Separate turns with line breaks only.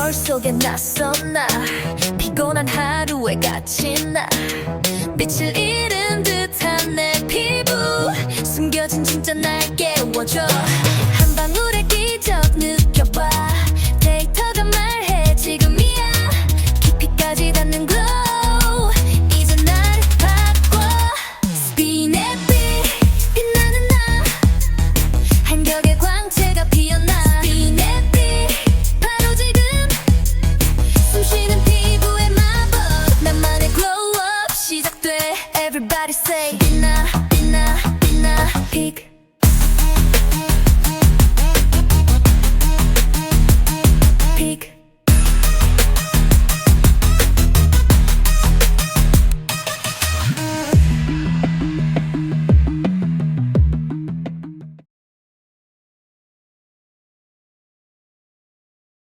거울 속에 낯선 나? 피곤한 하루에 갇힌 나? 빛을 잃은 듯한 내 피부. 숨겨진 진짜 날 깨워줘 Everybody say dinner, dinner, dinner.